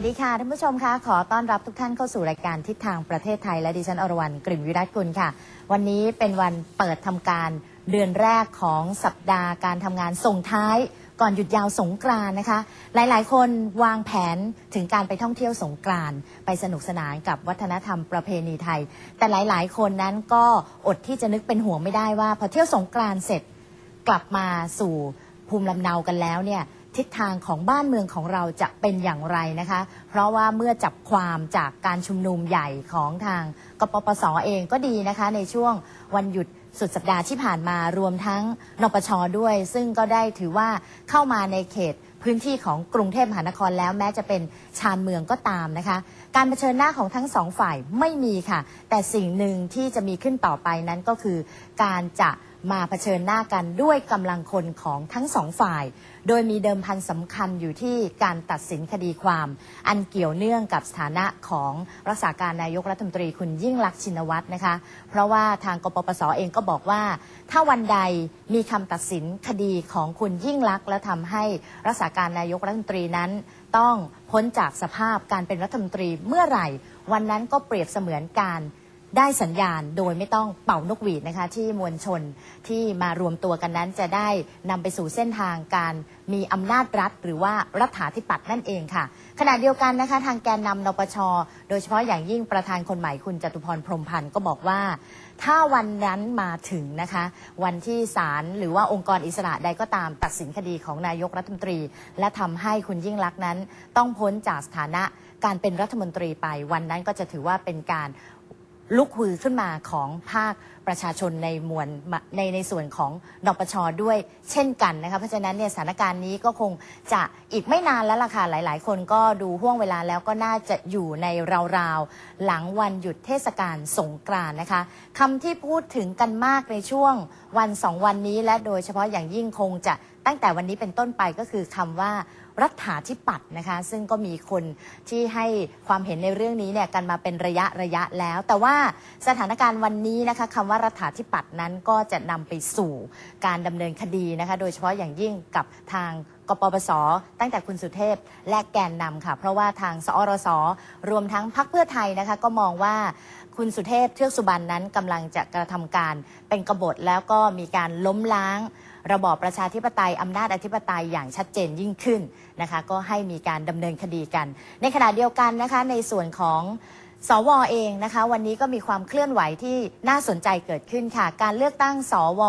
วัสดีค่ะท่านผู้ชมคะขอต้อนรับทุกท่านเข้าสู่รายการทิศทางประเทศไทย และดิฉันอรวรรณกลิ่นวิรัตกุลค่ะ วันนี้เป็นวันเปิดทำการเดือนแรกของสัปดาห์การทำงานส่งท้าย ก่อนหยุดยาวสงกรานต์นะคะ หลายๆ คนวางแผนถึงการไปท่องเที่ยวสงกรานต์ไปสนุกสนานกับวัฒนธรรมประเพณีไทย แต่หลายๆ คนนั้นก็อดที่จะนึกเป็นห่วงไม่ได้ว่า พอเที่ยวสงกรานต์เสร็จกลับมาสู่ภูมิลำเนากันแล้วเนี่ย ทิศทางของบ้านเมืองของเราจะเป็นอย่างไรนะคะ เพราะว่าเมื่อจับความจากการชุมนุมใหญ่ของทางกปปสเองก็ดีนะคะ ในช่วงวันหยุดสุดสัปดาห์ที่ผ่านมารวมทั้งนปชด้วย ซึ่งก็ได้ถือว่าเข้ามาในเขตพื้นที่ของกรุงเทพมหานครแล้วแม้จะเป็นชานเมืองก็ตามนะคะ การเผชิญหน้าของทั้งสองฝ่ายไม่มีค่ะ แต่สิ่งหนึ่งที่จะมีขึ้นต่อไปนั้นก็คือ การจะมาเผชิญหน้ากันด้วยกำลังคนของทั้งสองฝ่าย โดยมีเดิมพันสำคัญอยู่ที่การตัดสินคดีความ อันเกี่ยวเนื่องกับสถานะของรักษาการนายกรัฐมนตรีคุณยิ่งลักษณ์ชินวัตรนะคะ เพราะว่าทางกปปสเองก็บอกว่า ถ้าวันใดมีคำตัดสินคดีของคุณยิ่งลักษณ์และทำให้รักษาการนายกรัฐมนตรีนั้น ต้องพ้นจากสภาพการเป็นรัฐมนตรีเมื่อไหร่ วันนั้นก็เปรียบเสมือนการ ได้สัญญาณโดยไม่ต้องเป่านกหวีดนะคะที่มวลชนที่มารวมตัวกันนั้นจะได้นำไปสู่เส้นทางการมีอำนาจรัฐ หรือว่ารัฐาธิปัตย์นั่นเองค่ะ ขณะเดียวกันนะคะ ทางแกนนำนปช โดยเฉพาะอย่างยิ่งประธานคนใหม่คุณจตุพรพรมพันธ์ก็บอกว่า ถ้าวันนั้นมาถึงนะคะ วันที่ศาลหรือว่าองค์กรอิสระใดก็ตามตัดสินคดีของนายกรัฐมนตรี และทำให้คุณยิ่งลักษณ์นั้น ต้องพ้นจากสถานะการเป็นรัฐมนตรีไปวันนั้นก็จะถือว่าเป็นการ ลุกฮือขึ้นมาของภาคประชาชนในมวลในในส่วนของนปชด้วยเช่นกันนะคะเพราะฉะนั้นเนี่ยสถานการณ์นี้ก็คงจะอีกไม่นานแล้วล่ะค่ะหลาย ๆ คนก็ดูห่วงเวลาแล้วก็น่าจะอยู่ในราวๆ หลังวันหยุดเทศกาลสงกรานต์นะคะคำที่พูดถึงกันมากในช่วงวันสองวันนี้และโดยเฉพาะอย่างยิ่งคงจะตั้งแต่วันนี้เป็นต้นไปก็คือคำว่า รัฐาธิปัตย์นะคะ ซึ่งก็มีคนที่ให้ความเห็นในเรื่องนี้เนี่ยกันมาเป็นระยะระยะแล้ว แต่ว่าสถานการณ์วันนี้นะคะคำว่ารัฐาธิปัตย์นั้นก็จะนำไปสู่การดำเนินคดีนะคะ โดยเฉพาะอย่างยิ่งกับทางกปปส ตั้งแต่คุณสุเทพและแกนนำค่ะ เพราะว่าทางสอรสรวมทั้งพรรคเพื่อไทยนะคะ ก็มองว่าคุณสุเทพเทือกสุบรรณนั้นกำลังจะกระทำการเป็นกบฏแล้วก็มีการล้มล้าง ระบอบประชาธิปไตยอำนาจอธิปไตยอย่างชัดเจนยิ่งขึ้นนะคะก็ให้มีการดำเนินคดีกัน ในขณะเดียวกันนะคะในส่วนของสวเองนะคะวันนี้ก็มีความเคลื่อนไหวที่น่าสนใจเกิดขึ้นค่ะ การเลือกตั้งสว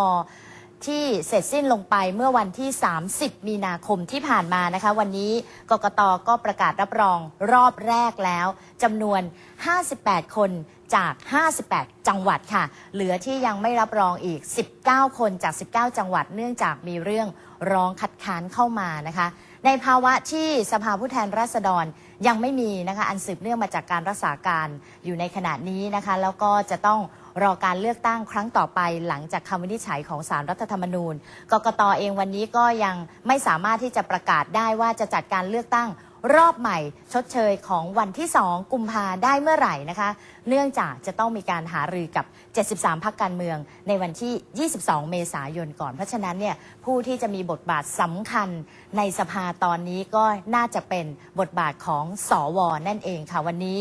ที่เสร็จสิ้นลงไปเมื่อวันที่ 30 มีนาคมที่ผ่านมานะคะ วันนี้กกตก็ประกาศรับรองรอบแรกแล้วจำนวน 58 คน จาก 58 จังหวัดค่ะ เหลือที่ยังไม่รับรองอีก 19 คนจาก 19 จังหวัด เนื่องจากมีเรื่องร้องคัดค้านเข้ามานะคะ ในภาวะที่สภาผู้แทนราษฎรยังไม่มีนะคะ อันสืบเนื่องมาจากการรักษาการอยู่ในขณะนี้นะคะ แล้วก็จะต้องรอการเลือกตั้งครั้งต่อไปหลังจากคำวินิจฉัยของสารรัฐธรรมนูญ กกตเองวันนี้ก็ยังไม่สามารถที่จะประกาศได้ว่าจะจัดการเลือกตั้ง รอบใหม่ ชดเชยของวันที่ 2 กุมภาได้เมื่อไหร่นะคะ เนื่องจากจะต้องมีการหารือกับ 73 พักการเมือง ในวันที่ 22 เมษายนก่อน เพราะฉะนั้นเนี่ยผู้ที่จะมีบทบาทสำคัญในสภาตอนนี้ก็น่าจะเป็นบทบาทของสอวนั่นเองค่ะวันนี้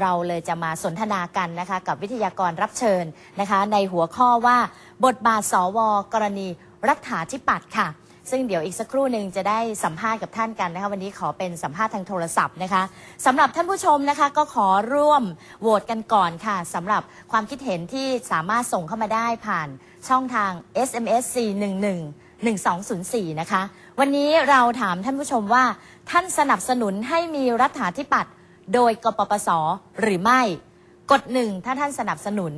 เราเลยจะมาสนทนากันนะคะกับวิทยากรรับเชิญนะคะ ในหัวข้อว่า บทบาทสวกรณีรัฐาธิปัตย์ค่ะ ซึ่งเดี๋ยวอีกสักครู่หนึ่งจะได้สัมภาษณ์กับท่านกันนะคะวันนี้ขอเป็นสัมภาษณ์ทางโทรศัพท์นะคะสำหรับท่านผู้ชมนะคะก็ขอร่วมโหวตกันก่อนค่ะสำหรับความคิดเห็นที่สามารถส่งเข้ามาได้ผ่านช่องทาง SMS 411 1204 นะคะ วันนี้เราถามท่านผู้ชมว่า ท่านสนับสนุนให้มีรัฐาธิปัตย์โดยกปปสหรือไม่ กดหนึ่งถ้าท่านสนับสนุน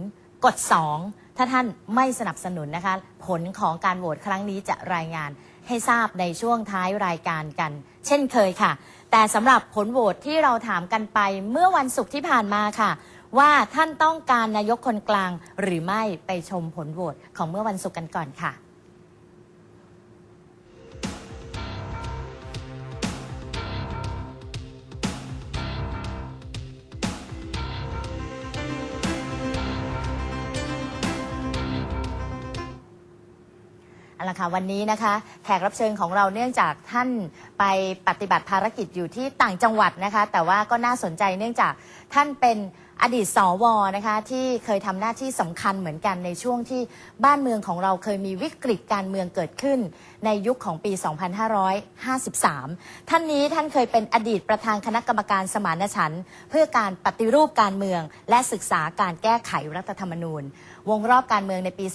กดสองถ้าท่านไม่สนับสนุนนะคะ ผลของการโหวตครั้งนี้จะรายงาน ให้ทราบในช่วงท้ายรายการกัน เช่นเคยค่ะ แต่สำหรับผลโหวตที่เราถามกันไปเมื่อวันศุกร์ที่ผ่านมาค่ะ ว่าท่านต้องการนายกคนกลางหรือไม่ไปชมผลโหวตของเมื่อวันศุกร์กันก่อนค่ะ เอาละค่ะวันนี้นะคะแขกรับเชิญของเราเนื่องจากท่านไปปฏิบัติภารกิจอยู่ที่ต่างจังหวัดนะคะ แต่ว่าก็น่าสนใจเนื่องจากท่านเป็น อดีตสวนะคะที่เคยทำหน้าที่สำคัญเหมือนกันในช่วงที่บ้านเมืองของเราเคยมีวิกฤตการเมืองเกิดขึ้น ในยุคของปี 2553 ท่านนี้ท่านเคยเป็นอดีตประธานคณะกรรมการสมานฉันท์เพื่อการปฏิรูปการเมือง และศึกษาการแก้ไขรัฐธรรมนูญ วงรอบการเมืองในปี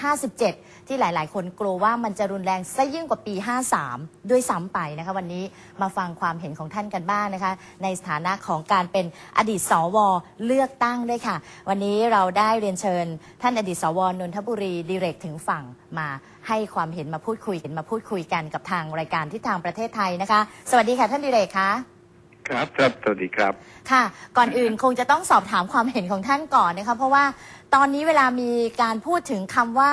2557 ที่หลาย ๆ คนกลัวว่ามันจะรุนแรงซะยิ่งกว่าปี 53 ด้วยซ้ำไปนะคะวันนี้มาฟังความเห็นของท่านกันบ้างนะคะ ในสถานะของการเป็นอดีตสวเลือกตั้งด้วยค่ะ วันนี้เราได้เรียนเชิญ ท่านอดีตสวนนทบุรีดีเรกถึงฝั่งมาให้ความเห็นมาพูดคุยกันมาพูดคุยกันกับทางรายการที่ทางประเทศไทยนะคะ สวัสดีค่ะท่านดีเรกคะครับครับสวัสดีครับค่ะ ก่อนอื่นคงจะต้องสอบถามความเห็นของท่านก่อนนะคะเพราะว่าตอนนี้เวลามีการพูดถึงคำว่า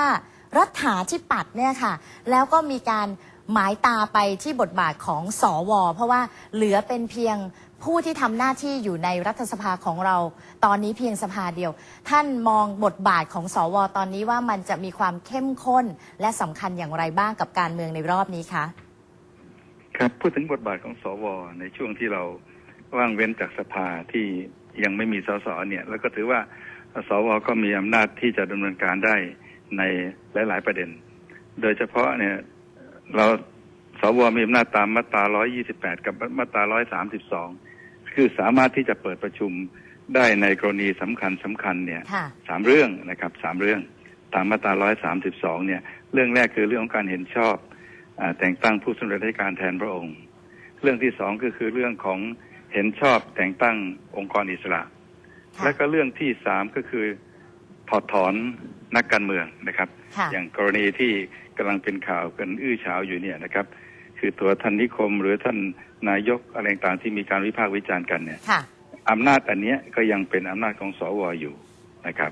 รัฐาธิปัตย์เนี่ยค่ะ แล้วก็มีการหมายตาไปที่บทบาทของสอวอเพราะว่าเหลือเป็นเพียง ผู้ที่ทำหน้าที่อยู่ในรัฐสภาของเราตอนนี้เพียงสภาเดียว ท่านมองบทบาทของสวตอนนี้ว่ามันจะมีความเข้มข้นและสำคัญอย่างไรบ้างกับการเมืองในรอบนี้คะครับพูดถึงบทบาทของสวในช่วงที่เราว่างเว้นจากสภาที่ยังไม่มีสสเนี่ย แล้วก็ถือว่าสวก็มีอำนาจที่จะดำเนินการได้ในหลาย ๆ ประเด็น โดยเฉพาะเนี่ยเราสวมีอำนาจตามมาตรา 128 กับมาตรา 132 คือสามารถที่จะเปิดประชุมได้ในกรณีสำคัญสำคัญเนี่ยค่ะสามเรื่องนะครับสามเรื่องตามมาตรา 132 เนี่ย เรื่องแรกคือเรื่องของการเห็นชอบอาแต่งตั้งผู้สำเร็จราชการแทนพระองค์ เรื่องที่สองก็คือเรื่องของเห็นชอบแต่งตั้งองค์กรอิสระค่ะและก็เรื่องที่สามก็คือถอดถอนนักการเมืองนะครับค่ะอย่างกรณีที่กำลังเป็นข่าวกันอื้อฉาวอยู่เนี่ยนะครับ คือตัวท่านนิคม หรือท่านนายกอะไรต่างๆที่มีการวิพากษ์วิจารณ์กันเนี่ยค่ะอำนาจอันเนี้ยก็ยังเป็นอำนาจของสวอยู่นะครับ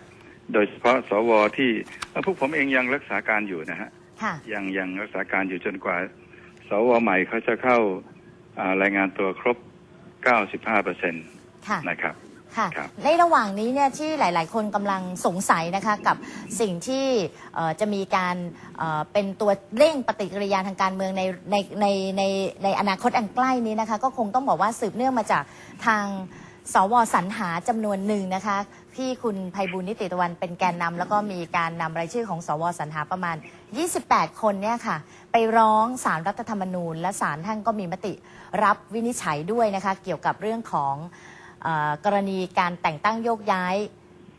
โดยเฉพาะสวที่เอ่อพวกผมเองยังรักษาการอยู่นะฮะค่ะยังยังรักษาการอยู่จนกว่า สวใหม่เขาจะเข้าอ่ารายงานตัวครบ 95เปอร์เซ็นต์ค่ะนะครับ ค่ะครับในระหว่างนี้เนี่ยที่หลาย ๆ คนกำลังสงสัยนะคะกับสิ่งที่เอ่อจะมีการเอ่อเป็นตัวเร่งปฏิกิริยาทางการเมืองในในในในในอนาคตอันใกล้นี้นะคะก็คงต้องบอกว่าสืบเนื่องมาจากทางสวสรรหาจำนวนหนึ่งนะคะที่คุณภัยบุญนิติตะวันเป็นแกนนำแล้วก็มีการนำรายชื่อของสวสรรหาประมาณ 28 คนเนี่ยค่ะ ไปร้องสารรัฐธรรมนูญ และสารท่านก็มีมติรับวินิจฉัยด้วยนะคะ เกี่ยวกับเรื่องของเอ่อ กรณีการแต่งตั้งโยกย้าย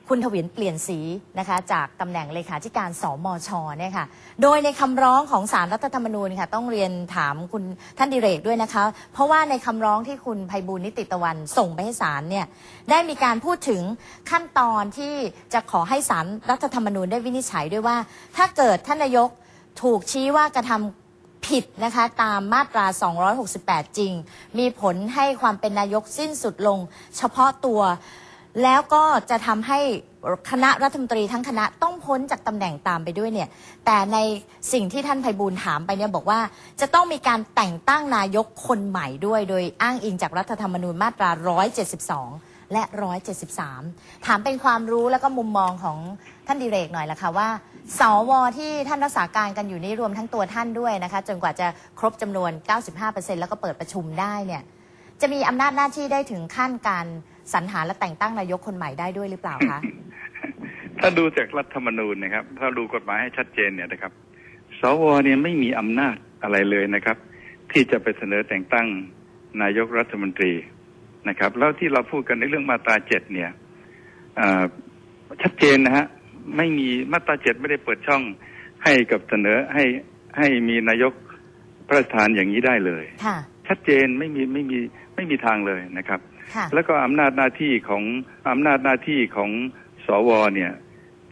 คุณทวินเปลี่ยนสีนะคะจากตำแหน่งเลขาธิการสมชเนี่ยค่ะโดยในคำร้องของสารรัฐธรรมนูญค่ะต้องเรียนถามคุณท่านดิเรกด้วยนะคะ เพราะว่าในคำร้องที่คุณภัยบูลนิติตะวันส่งไปให้ศาลเนี่ยได้มีการพูดถึงขั้นตอนที่จะขอให้ศาลรัฐธรรมนูญได้วินิจฉัยด้วยว่า ถ้าเกิดท่านนายกถูกชี้ว่ากระทำ ผิดนะคะตามมาตรา 268 จริง มีผลให้ความเป็นนายกสิ้นสุดลงเฉพาะตัว แล้วก็จะทำให้คณะรัฐมนตรีทั้งคณะต้องพ้นจากตำแหน่งตามไปด้วยเนี่ย แต่ในสิ่งที่ท่านไพบูลถามไปเนี่ยบอกว่า จะต้องมีการแต่งตั้งนายกคนใหม่ด้วย โดยอ้างอิงจากรัฐธรรมนูญมาตรา 172 และ 173 ถามเป็นความรู้แล้วก็มุมมองของท่านดิเรกหน่อยละค่ะว่าสวที่ท่านรักษาการกันอยู่นี้รวมทั้งตัวท่านด้วยนะคะ จนกว่าจะครบจำนวน 95%แล้วก็เปิดประชุมได้เนี่ยจะมีอำนาจหน้าที่ได้ถึงขั้นการสรรหาและแต่งตั้งนายกคนใหม่ได้ด้วยหรือเปล่าคะถ้าดูจากรัฐธรรมนูญนะครับ ถ้าดูกฎหมายให้ชัดเจนเนี่ยนะครับ สวเนี่ยไม่มีอำนาจอะไรเลยนะครับ ที่จะไปเสนอแต่งตั้งนายกรัฐมนตรี นะครับ แล้วที่เราพูดกันในเรื่องมาตราเจ็ดเนี่ยอ่าชัดเจนนะฮะไม่มีมาตราเจ็ดไม่ได้เปิดช่องให้กับเสนอให้ให้มีนายกพระราชทานอย่างนี้ได้เลยค่ะชัดเจนไม่มีไม่มีไม่มีทางเลยนะครับค่ะแล้วก็อำนาจหน้าที่ของอำนาจหน้าที่ของสวเนี่ย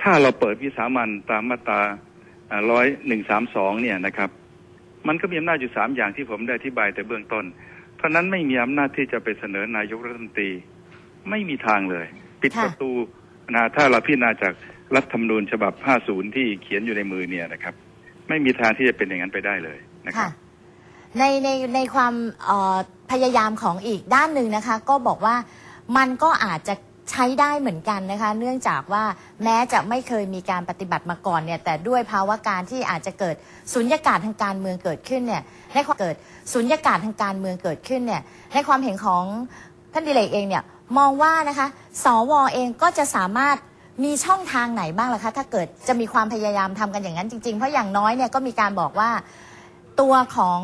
ถ้าเราเปิดวิสามันตามมาตราร้อยหนึ่งสามสองเนี่ยนะครับ มันก็มีอำนาจอยู่สามอย่างที่ผมได้อธิบายแต่เบื้องต้น เพราะนั้นไม่มีอำนาจที่จะไปเสนอนายกรัฐมนตรี ไม่มีทางเลย ปิดค่ะประตูนะถ้าเราพิจารณาจากรัฐธรรมนูญฉบับ 50 ที่เขียนอยู่ในมือเนี่ยนะครับ ไม่มีทางที่จะเป็นอย่างนั้นไปได้เลยนะครัค่ะบในในในความเอ่อพยายามของอีกด้านหนึ่งนะคะ ก็บอกว่ามันก็อาจจะ ใช้ได้เหมือนกันนะคะ เนื่องจากว่าแม้จะไม่เคยมีการปฏิบัติมาก่อนเนี่ยแต่ด้วยภาวะการที่อาจจะเกิดสุญญากาศทางการเมืองเกิดขึ้นเนี่ยในความเกิดสุญญากาศทางการเมืองเกิดขึ้นเนี่ยในความเห็นของท่านดิเลกเองเนี่ยมองว่านะคะสวเองก็จะสามารถมีช่องทางไหนบ้างล่ะคะ ถ้าเกิดจะมีความพยายามทำกันอย่างนั้นจริง ๆ เพราะอย่างน้อยเนี่ยก็มีการบอกว่าตัวของ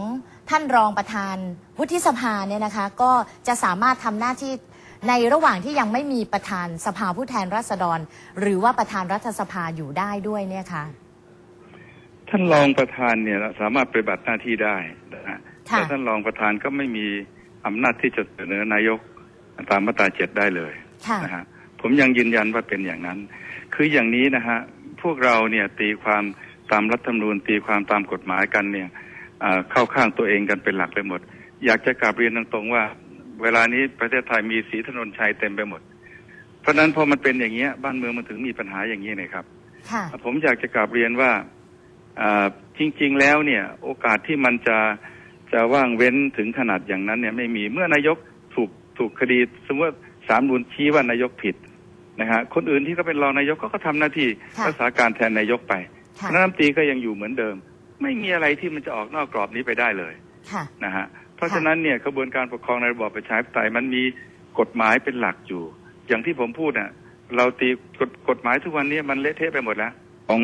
ท่านรองประธานวุฒิสภาเนี่ยนะคะ ก็จะสามารถทำหน้าที่ ในระหว่างที่ยังไม่มีประธานสภาผู้แทนราษฎร หรือว่าประธานรัฐสภาอยู่ได้ด้วยเนี่ยค่ะท่านรองประธานเนี่ยสามารถปฏิบัติหน้าที่ได้นะฮะค่ะแต่ท่านรองประธานก็ไม่มีอำนาจที่จะเสนอนายกตามมาตราเจ็ดได้เลยค่ะนะฮะผมยังยืนยันว่าเป็นอย่างนั้น คืออย่างนี้นะฮะพวกเราเนี่ยตีความตามรัฐธรรมนูญตีความตามกฎหมายกันเนี่ยอ่าเข้าข้างตัวเองกันเป็นหลักไปหมด อยากจะกราบเรียนตรงๆว่า เวลานี้ประเทศไทยมีสีถนนชัยเต็มไปหมด เพราะฉะนั้นพอมันเป็นอย่างเงี้ย บ้านเมืองมันถึงมีปัญหาอย่างนี้นะครับค่ะผมอยากจะกราบเรียนว่าอ่าจริง ๆ แล้วเนี่ย โอกาสที่มันจะจะว่างเว้นถึงขนาดอย่างนั้น เนี่ยไม่มีเมื่อนายกถูกถูกคดีสมมติว่าศาลมูลชี้ว่านายกผิดนะฮะคนอื่นที่เขาเป็นรองนายกก็ก็ทำหน้าที่ค่ะรักษาการแทนนายกไปค่ะคณะรัฐมนตรีก็ยังอยู่เหมือนเดิม ไม่มีอะไรที่มันจะออกนอกกรอบนี้ไปได้เลยค่ะนะฮะ เพราะฉะนั้นเนี่ยกระบวนการปกครองในระบอบประชาธิปไตยมันมีกฎหมายเป็นหลักอยู่ อย่างที่ผมพูดน่ะเราตีกฎกฎหมายทุกวันนี้มันเละเทะไปหมดแล้ว ของ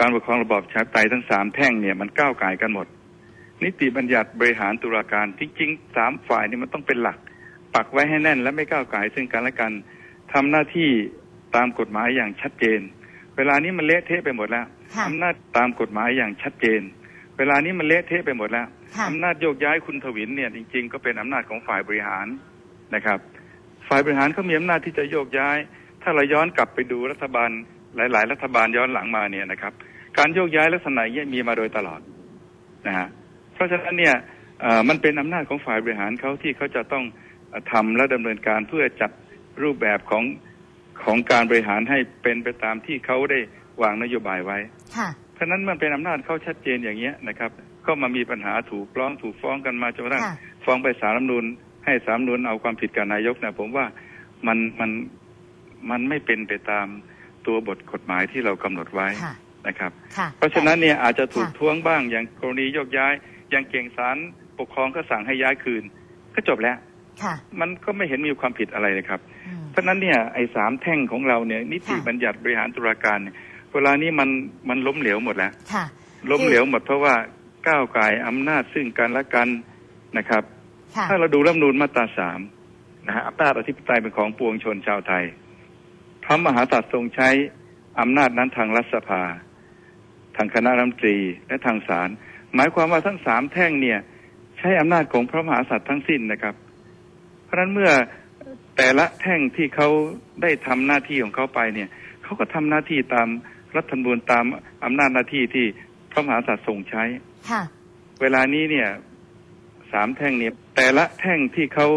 การปกครองระบอบประชาธิปไตยทั้งสามแท่งเนี่ยมันก้าวไก่ายกันหมด นิติบัญญัติบริหารตุลาการจริงๆสามฝ่ายนี่มันต้องเป็นหลัก ปักไว้ให้แน่นและไม่ก้าวไก่ายซึ่งกันและกันทำหน้าที่ตามกฎหมายอย่างชัดเจน เวลานี้มันเละเทะไปหมดแล้วค่ะอำนาจตามกฎหมายอย่างชัดเจน เวลานี้มันเละเทะไปหมดแล้วค่ะ อำนาจโยกย้ายคุณทวินเนี่ยจริง ๆ ก็เป็นอำนาจของฝ่ายบริหารนะครับ ฝ่ายบริหารเขามีอำนาจที่จะโยกย้าย ถ้าเราย้อนกลับไปดูรัฐบาลหลาย ๆ รัฐบาลย้อนหลังมาเนี่ยนะครับ การโยกย้ายลักษณะอย่างนี้ยมีมาโดยตลอดนะฮะเพราะฉะนั้นเนี่ยเอ่อมันเป็นอำนาจของฝ่ายบริหารเขาที่เขาจะต้องเอ่อทำและดำเนินการเพื่อจัดรูปแบบของของการบริหารให้เป็นไปตามที่เขาได้วางนโยบายไว้ค่ะเพราะฉะนั้นมันเป็นอำนาจเขาชัดเจนอย่างเงี้ยนะครับ ก็มามีปัญหาถูกร้องถูกฟ้องกันมาจนกระทั่งค่ะฟ้องไปศาลรัฐธรรมนูญให้ศาลรัฐธรรมนูญเอาความผิดกับนายกนะผมว่ามันมันมันไม่เป็นไปตามตัวบทกฎหมายที่เรากำหนดไว้ค่ะนะครับค่ะเพราะฉะนั้นเนี่ยอาจจะถูกค่ะท้วงบ้างอย่างกรณีโยกย้าย อย่างเก่งศาลปกครองก็สั่งให้ย้ายคืน ก็จบแล้วค่ะมันก็ไม่เห็นมีความผิดอะไรเลยครับอืมเพราะฉะนั้นเนี่ยไอ้สามแท่งของเราเนี่ยนิติค่ะบัญญัติบริหารตุลาการเนี่ยเวลานี้มันมันล้มเหลวหมดแล้วค่ะล้มเหลวหมดเพราะว่า ก้าวไก่ายอำนาจซึ่งกันและกันนะครับค่ะถ้าเราดูรัฐธรรมนูญมาตราสามนะฮะอำนาจอธิปไตยเป็นของปวงชนชาวไทย พระมหากษัตริย์ทรงใช้อำนาจนั้นทางรัฐสภา ทางคณะรัฐมนตรีและทางศาลหมายความว่าทั้งสามแท่งเนี่ย ใช้อำนาจของพระมหากษัตริย์ทั้งสิ้นนะครับ เพราะฉะนั้นเมื่อแต่ละแท่งที่เขาได้ทำหน้าที่ของเขาไปเนี่ยเขาก็ทำหน้าที่ตามรัฐธรรมนูญตามอำนาจหน้าที่ที่ พระมหากษัตริย์ทรงใช้ ค่ะ เวลานี้เนี่ยสามแท่งเนี่ยแต่ละแท่งที่เขา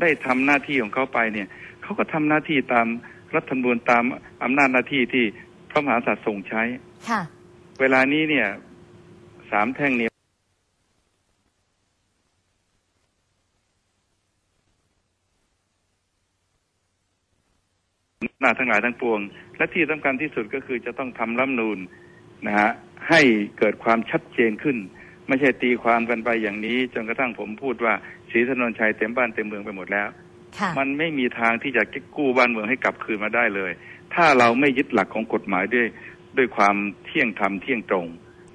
ได้ทำหน้าที่ของเขาไปเนี่ยเขาก็ทำหน้าที่ตามรัฐธรรมนูญตามอำนาจหน้าที่ที่พระมหากษัตริย์ทรงใช้ ค่ะ เวลานี้เนี่ยสามแท่งเนี่ยหน้าจทั้งหลายทั้งปวง และที่สำคัญที่สุดก็คือจะต้องทำรัฐธรรมนูญ นะฮะให้เกิดความชัดเจนขึ้น ไม่ใช่ตีความกันไปอย่างนี้ จนกระทั่งผมพูดว่าศรีถนนชัยเต็มบ้านเต็มเมืองไปหมดแล้วค่ะมันไม่มีทางที่จะกู้บ้านเมืองให้กลับคืนมาได้เลย ถ้าเราไม่ยึดหลักของกฎหมายด้วยด้วยความเที่ยงธรรมเที่ยงตรง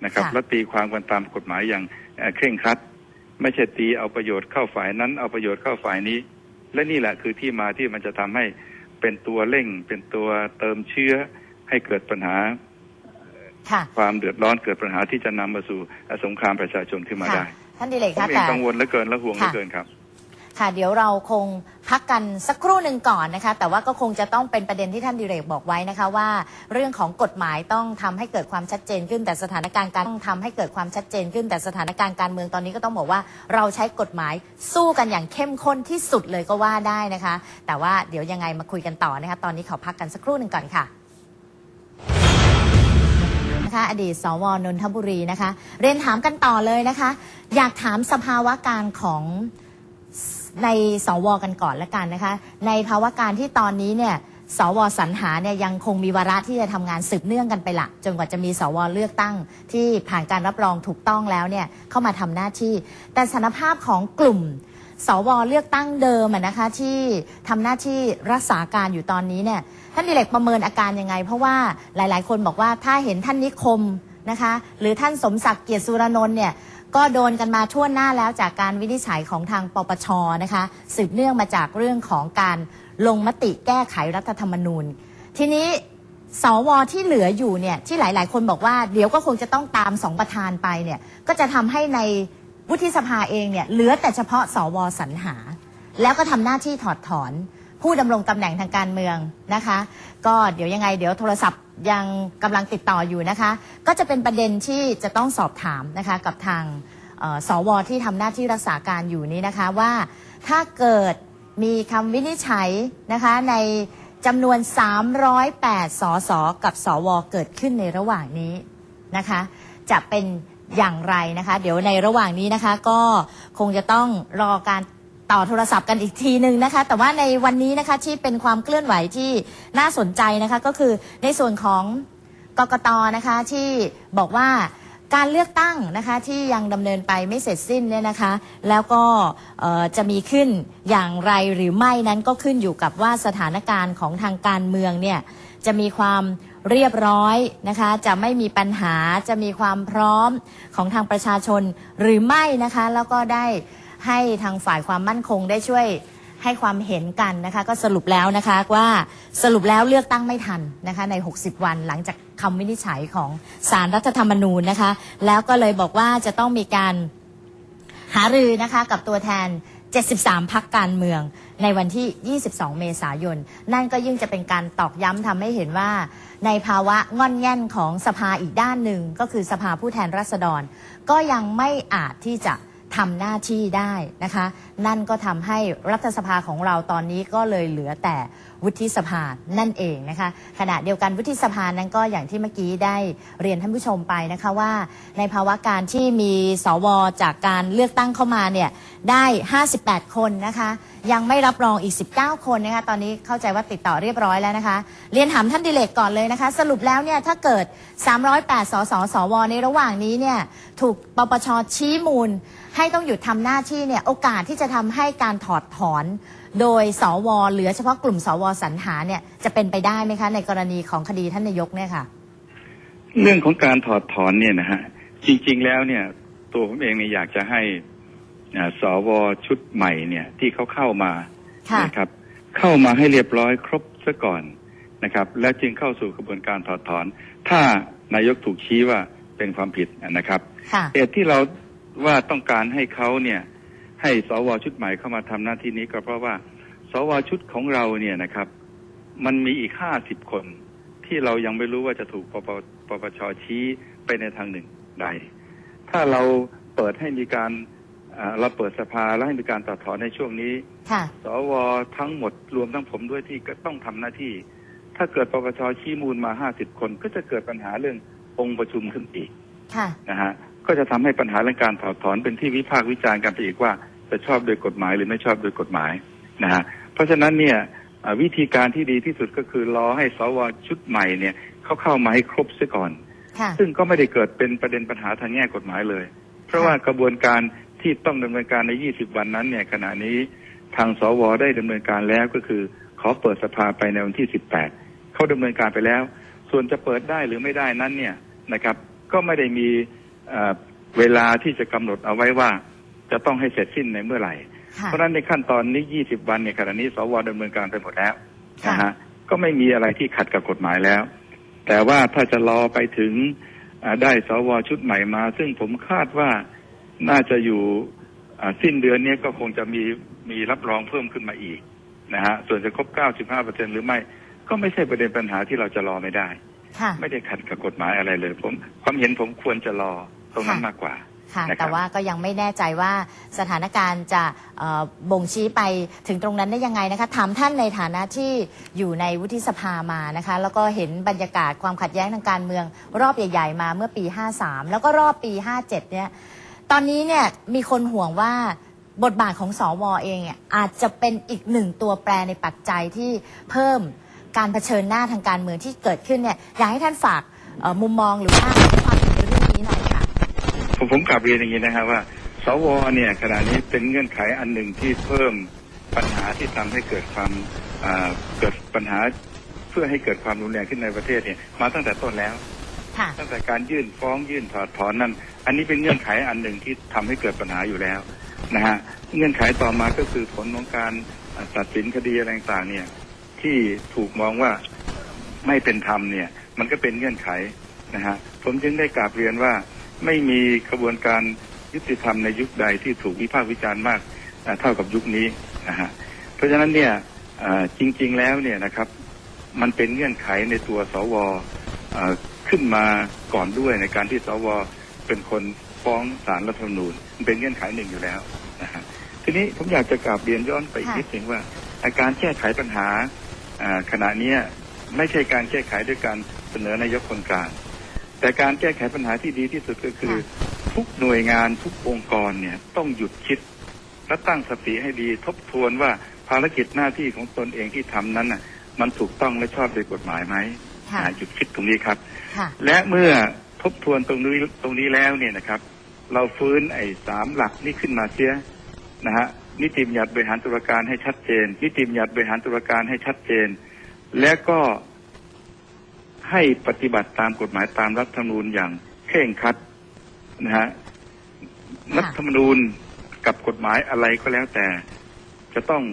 นะครับค่ะและตีความกันตามกฎหมายอย่างเอ่อเคร่งครัด ไม่ใช่ตีเอาประโยชน์เข้าฝ่ายนั้นเอาประโยชน์เข้าฝ่ายนี้ และนี่แหละคือที่มาที่มันจะทำให้เป็นตัวเร่ง เป็นตัวเติมเชื้อให้เกิดปัญหา ค่ะความเดือดร้อนเกิดปัญหาที่จะนำมาสู่สงครามประชาชนขึ้นมาค่ะได้ ท่านดิเลกผมคะเองแต่กังวลเหลือเกินและห่วงเหลือค่ะเกินครับค่ะเดี๋ยวเราคงพักกันสักครู่หนึ่งก่อนนะคะ แต่ว่าก็คงจะต้องเป็นประเด็นที่ท่านดิเรกบอกไว้นะคะว่า เรื่องของกฎหมายต้องทำให้เกิดความชัดเจนขึ้นแต่สถานการณ์การต้องทำให้เกิดความชัดเจนขึ้นแต่สถานการณ์การเมืองตอนนี้ก็ต้องบอกว่าเราใช้กฎหมายสู้กันอย่างเข้มข้นที่สุดเลยก็ว่าได้นะคะ แต่ว่าเดี๋ยวยังไงมาคุยกันต่อนะคะตอนนี้ขอพักกันสักครู่หนึ่งก่อนค่ะ นะคะ อดีตสวนนทบุรีนะคะ เรียนถามกันต่อเลยนะคะ อยากถามสภาวะการของในสวกันก่อนละกันนะคะ ในภาวะการที่ตอนนี้เนี่ยสวสรรหาเนี่ยยังคงมีวาระที่จะทำงานสืบเนื่องกันไปละจนกว่าจะมีสวเลือกตั้ง ที่ผ่านการรับรองถูกต้องแล้วเนี่ยเข้ามาทำหน้าที่ แต่สถานภาพของกลุ่ม สวเลือกตั้งเดิมนะคะที่ทำหน้าที่รักษาการอยู่ตอนนี้เนี่ยท่านดิเรกประเมินอาการยังไง เพราะว่าหลาย ๆ คนบอกว่าถ้าเห็นท่านนิคมนะคะหรือท่านสมศักดิ์เกียรติสุรนนท์เนี่ยก็โดนกันมาทั่วหน้าแล้วจากการวินิจฉัยของทางปปชนะคะสืบเนื่องมาจากเรื่องของการลงมติแก้ไขรัฐธรรมนูญ ทีนี้สวที่เหลืออยู่เนี่ยที่หลาย ๆ คนบอกว่าเดี๋ยวก็คงจะต้องตามสองประธานไปเนี่ยก็จะทำให้ใน วุฒิสภาเองเนี่ยเหลือแต่เฉพาะสวสรรหา แล้วก็ทำหน้าที่ถอดถอน ผู้ดำรงตำแหน่งทางการเมืองนะคะ ก็เดี๋ยวยังไงเดี๋ยวโทรศัพท์ยังกำลังติดต่ออยู่นะคะ ก็จะเป็นประเด็นที่จะต้องสอบถามนะคะกับทางเอ่อสวที่ทำหน้าที่รักษาการอยู่นี้นะคะว่าถ้าเกิดมีคำวินิจฉัยนะคะในจำนวน 308 สส กับสว เกิดขึ้นในระหว่างนี้นะคะ จะเป็น อย่างไรนะคะ เดี๋ยวในระหว่างนี้นะคะ ก็คงจะต้องรอการต่อโทรศัพท์กันอีกทีหนึ่งนะคะ แต่ว่าในวันนี้นะคะที่เป็นความเคลื่อนไหวที่น่าสนใจนะคะ ก็คือในส่วนของกกตนะคะที่บอกว่าการเลือกตั้งนะคะที่ยังดำเนินไปไม่เสร็จสิ้นเนี่ยนะคะ แล้วก็จะมีขึ้นอย่างไรหรือไม่นั้นก็ขึ้นอยู่กับว่าสถานการณ์ของทางการเมืองเนี่ยจะมีความ เรียบร้อยนะคะ จะไม่มีปัญหาจะมีความพร้อมของทางประชาชนหรือไม่นะคะ แล้วก็ได้ให้ทางฝ่ายความมั่นคงได้ช่วยให้ความเห็นกันนะคะ ก็สรุปแล้วนะคะว่าสรุปแล้วเลือกตั้งไม่ทันนะคะ ใน 60 วันหลังจากคำวินิจฉัยของสารรัฐธรรมนูญนะคะ แล้วก็เลยบอกว่าจะต้องมีการหารือนะคะกับตัวแทน 73 พักการเมืองในวันที่ 22 เมษายน นั่นก็ยิ่งจะเป็นการตอกย้ำทำให้เห็นว่า ในภาวะง่อนแง่นของสภาอีกด้านหนึ่ง ก็คือสภาผู้แทนราษฎร ก็ยังไม่อาจที่จะทำหน้าที่ได้นะคะ นั่นก็ทำให้รัฐสภาของเราตอนนี้ก็เลยเหลือแต่ วุฒิสภานั่นเองนะคะ ขณะเดียวกันวุฒิสภานั้นก็อย่างที่เมื่อกี้ได้เรียนท่านผู้ชมไปนะคะว่า ในภาวะการที่มีสวจากการเลือกตั้งเข้ามาเนี่ยได้ 58 คนนะคะ ยังไม่รับรองอีก 19 คนนะคะ ตอนนี้เข้าใจว่าติดต่อเรียบร้อยแล้วนะคะ เรียนถามท่านดิเลกก่อนเลยนะคะ สรุปแล้วเนี่ยถ้าเกิด 308 สสสว ในระหว่างนี้เนี่ยถูกปปชชี้มูล ให้ต้องหยุดทำหน้าที่เนี่ยโอกาสที่จะทำให้การถอดถอน โดยสวเหลือเฉพาะกลุ่มสวสรรหาเนี่ยจะเป็นไปได้ไหมคะ ในกรณีของคดีท่านนายกเนี่ยค่ะ เรื่องของการถอดถอนเนี่ยนะฮะจริง ๆ แล้วเนี่ย ตัวผมเองเนี่ยอยากจะให้อ่าสวชุดใหม่เนี่ย ที่เขาเข้ามาค่ะนะครับ เข้ามาให้เรียบร้อยครบซะก่อนนะครับ แล้วจึงเข้าสู่กระบวนการถอดถอน ถ้านายกถูกชี้ว่าเป็นความผิดนะครับค่ะเหตุที่เราว่าต้องการให้เขาเนี่ย ให้สวชุดใหม่เข้ามาทำหน้าที่นี้ก็เพราะว่า สวชุดของเราเนี่ยนะครับ มันมีอีกห้าสิบคน ที่เรายังไม่รู้ว่าจะถูกปปปปชชี้ไปในทางหนึ่งใด ถ้าเราเปิดให้มีการอ่าเราเปิดสภาแล้วให้มีการตัดถอนในช่วงนี้ค่ะสวทั้งหมดรวมทั้งผมด้วยที่ก็ต้องทำหน้าที่ ถ้าเกิดปปชชี้มูลมาห้าสิบคน ก็จะเกิดปัญหาเรื่ององค์ประชุมขึ้นอีกค่ะนะฮะก็จะทำให้ปัญหาเรื่องการถอดถอนเป็นที่วิพากษ์วิจารณ์กันไปอีกว่า จะชอบโดยกฎหมายหรือไม่ชอบโดยกฎหมายนะฮะเพราะฉะนั้นเนี่ยอ่าวิธีการที่ดีที่สุดก็คือรอให้สวชุดใหม่เนี่ยเขาเข้ามาให้ครบเสียก่อนค่ะซึ่งก็ไม่ได้เกิดเป็นประเด็นปัญหาทางแง่กฎหมายเลย เพราะว่ากระบวนการที่ต้องดำเนินการใน 20 วันนั้นเนี่ยขณะนี้ทางสวได้ดำเนินการแล้วก็คือ ขอเปิดสภาไปในวันที่ 18 เขาดำเนินการไปแล้ว ส่วนจะเปิดได้หรือไม่ได้นั้นเนี่ยนะครับ ก็ไม่ได้มีเอ่อเวลาที่จะกำหนดเอาไว้ว่า จะต้องให้เสร็จสิ้นในเมื่อไหร่ค่ะเพราะฉะนั้นในขั้นตอนนี้ 20 วันเนี่ยขณะนี้สวดำเนินการไปหมดแล้วค่ะนะฮะก็ไม่มีอะไรที่ขัดกับกฎหมายแล้ว แต่ว่าถ้าจะรอไปถึงอ่าได้สวชุดใหม่มา ซึ่งผมคาดว่าน่าจะอยู่อ่าสิ้นเดือนเนี้ก็คงจะมีมีรับรองเพิ่มขึ้นมาอีกนะฮะส่วนจะครบ 95เปอร์เซ็นหรือไม่ก็ไม่ใช่ประเด็นปัญหาที่เราจะรอไม่ได้ค่ะไม่ได้ขัดกับกฎหมายอะไรเลยผม ความเห็นผมควรจะรอตรงนั้นค่ะมากกว่า ค่ะ นะครับ แต่ว่าก็ยังไม่แน่ใจว่าสถานการณ์จะเอ่อบ่งชี้ไปถึงตรงนั้นได้ยังไงนะคะ ถามท่านในฐานะที่อยู่ในวุฒิสภามานะคะ แล้วก็เห็นบรรยากาศความขัดแย้งทางการเมือง รอบใหญ่ๆมาเมื่อปี 53 แล้วก็รอบปี 57 เนี่ย ตอนนี้เนี่ยมีคนห่วงว่าบทบาทของสอวอเองเนี่ยอาจจะเป็นอีกหนึ่งตัวแปรในปัจจัยที่เพิ่มการเผชิญหน้าทางการเมืองที่เกิดขึ้นเนี่ยอยากให้ท่านฝากเอ่อมุมมองหรือว่า ผมผมกลับเรียนอย่างนี้นะครับว่า สวเนี่ยขณะนี้เป็นเงื่อนไขอันหนึ่งที่เพิ่มปัญหาที่ทำให้เกิดความอ่าเกิดปัญหาเพื่อให้เกิดความรุนแรงขึ้นในประเทศเนี่ยมาตั้งแต่ต้นแล้วค่ะตั้งแต่การยื่นฟ้องยื่นถอดถอนนั้นอันนี้เป็นเงื่อนไขอันหนึ่งที่ทำให้เกิดปัญหาอยู่แล้วนะฮะเงื่อนไขต่อมาก็คือผลของการอ่าตัดสินคดีอะไรต่างๆเนี่ยที่ถูกมองว่าไม่เป็นธรรมเนี่ย มันก็เป็นเงื่อนไขนะฮะผมจึงได้กราบเรียนว่า ไม่มีกระบวนการยุติธรรมในยุคใดที่ถูกวิพากษ์วิจารณ์มากอ่าเท่ากับยุคนี้นะฮะเพราะฉะนั้นเนี่ยอ่าจริง ๆแล้วเนี่ยนะครับ มันเป็นเงื่อนไขในตัวสวเอ่อขึ้นมาก่อนด้วยในการที่สวเป็นคนฟ้องศาลรัฐธรรมนูญมันเป็นเงื่อนไขหนึ่งอยู่แล้วนะฮะทีนี้ผมอยากจะกราบเรียนย้อนไปอีกค่ะนิดหนึ่งว่าอาการแก้ไขปัญหาอ่าขณะเนี้ยไม่ใช่การแก้ไขด้วยการเสนอนายกคนกลาง แต่การแก้ไขปัญหาที่ดีที่สุดก็คือ ทุกหน่วยงานทุกองค์กรเนี่ยต้องหยุดคิดและตั้งสติให้ดีทบทวนว่าภารกิจหน้าที่ของตนเองที่ทำนั้นน่ะ มันถูกต้องและชอบโดยกฎหมายไหมค่ะอ่าหยุดคิดตรงนี้ครับค่ะและเมื่อทบทวนตรงนี้ตรงนี้แล้วเนี่ยนะครับ เราฟื้นไอ้สามหลักนี้ขึ้นมาเสียนะฮะนิติบัญญัติบริหารตุลาการให้ชัดเจน นิติบัญญัติบริหารตุลาการให้ชัดเจน และก็ ให้ปฏิบัติตามกฎหมายตามรัฐธรรมนูญอย่างเคร่งครัดนะฮะค่ะรัฐธรรมนูญกับกฎหมายอะไรก็แล้วแต่ จะต้อง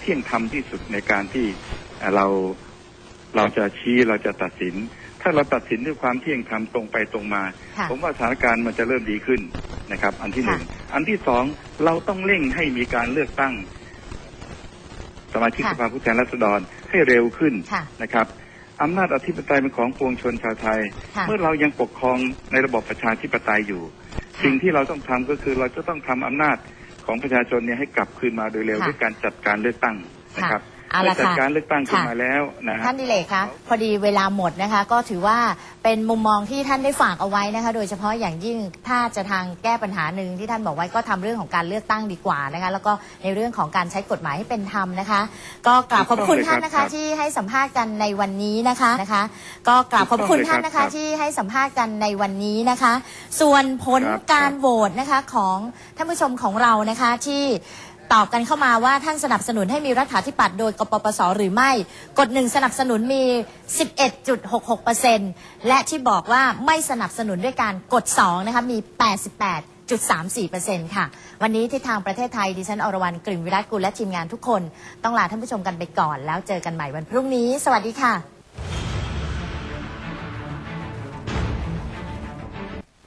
เที่ยงธรรมที่สุดในการที่เอ่อเราเราจะชี้เราจะตัดสิน ถ้าเราตัดสินด้วยความเที่ยงธรรมตรงไปตรงมาค่ะผมว่าสถานการณ์มันจะเริ่มดีขึ้นนะครับ อันที่หนึ่งอันที่สองเราต้องเร่งให้มีการเลือกตั้ง สมาชิกค่ะสภาผู้แทนราษฎรให้เร็วขึ้นค่ะนะครับ อำนาจอธิปไตยเป็นของปวงชนชาวไทยค่ะเมื่อเรายังปกครองในระบอบประชาธิปไตยอยู่ค่ะสิ่งที่เราต้องทำก็คือเราจะต้องทำอำนาจของประชาชนเนี่ยให้กลับคืนมาโดยเร็วค่ะด้วยการจัดการเลือกตั้งนะครับ เอาเมื่ละอจัดค่ะการเลือกตั้งขึ้นค่ะมาแล้วนะฮะท่านดิเลกคะพอดีเวลาหมดนะคะ ก็ถือว่าเป็นมุมมองที่ท่านได้ฝากเอาไว้นะคะ โดยเฉพาะอย่างยิ่งถ้าจะทางแก้ปัญหาหนึ่งที่ท่านบอกไว้ก็ทำเรื่องของการเลือกตั้งดีกว่านะคะ แล้วก็ในเรื่องของการใช้กฎหมายให้เป็นธรรมนะคะ ก็กราบขอบคุณท่านนะครัคะบที่ให้สัมภาษณ์กันในวันนี้นะคะนะคะ ก็กราบขอบคุณท่านนะครัคะบที่ให้สัมภาษณ์กันในวันนี้นะคะ ส่วนผลครับการโหวตนะคะของท่านผู้ชมของเรานะคะที่ ตอบกันเข้ามาว่าท่านสนับสนุนให้มีรัฐาธิปัตย์โดยกปปสหรือไม่ กดหนึ่งสนับสนุนมี 11.66%และที่บอกว่าไม่สนับสนุนด้วยการกด2นะคะมี 88.34%ค่ะ วันนี้ที่ทางประเทศไทย ดิฉันอรวรรณกลิ่นวิรัตกุลและทีมงานทุกคน ต้องลาท่านผู้ชมกันไปก่อน แล้วเจอกันใหม่วันพรุ่งนี้ สวัสดีค่ะ